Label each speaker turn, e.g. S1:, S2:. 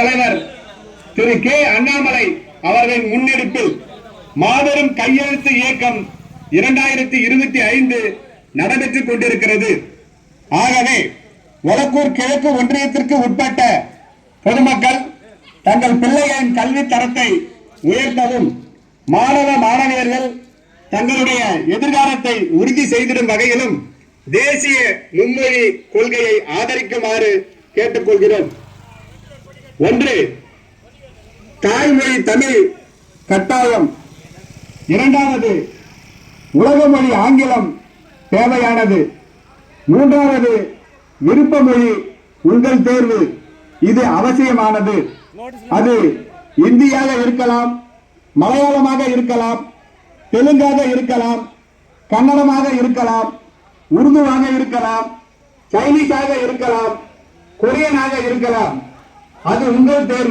S1: தலைவர் திரு கே அண்ணாமலை அவர்களின் முன்னெடுப்பில் மாபெரும் கையெழுத்து இயக்கம் இரண்டாயிரத்தி இருபத்தி ஐந்து நடைபெற்றுக் கொண்டிருக்கிறது. ஆகவே ஒலக்கூர் கிழக்கு ஒன்றியத்திற்கு உட்பட்ட பொதுமக்கள் தங்கள் பிள்ளைகளின் கல்வி தரத்தை உயர்த்தவும் மாணவ மாணவியர்கள் தங்களுடைய எதிர்காலத்தை உறுதி செய்திடும் வகையிலும் தேசிய மும்மொழி கொள்கையை ஆதரிக்குமாறு கேட்டுக்கொள்கிறோம். ஒன்று தாய்மொழி தமிழ் கட்டாயம். இரண்டாவது உலக மொழி ஆங்கிலம் தேவையானது. மூன்றாவது விருப்ப மொழி உங்கள் தேர்வு. இது அவசியமானது. அது இந்தியாக இருக்கலாம் மலையாளமாக இருக்கலாம் தெலுங்காக இருக்கலாம் கன்னடமாக இருக்கலாம் உருதுவாக இருக்கலாம் சைனீஸாக இருக்கலாம் கொரியனாக இருக்கலாம். அது உங்கள் தேர்வு.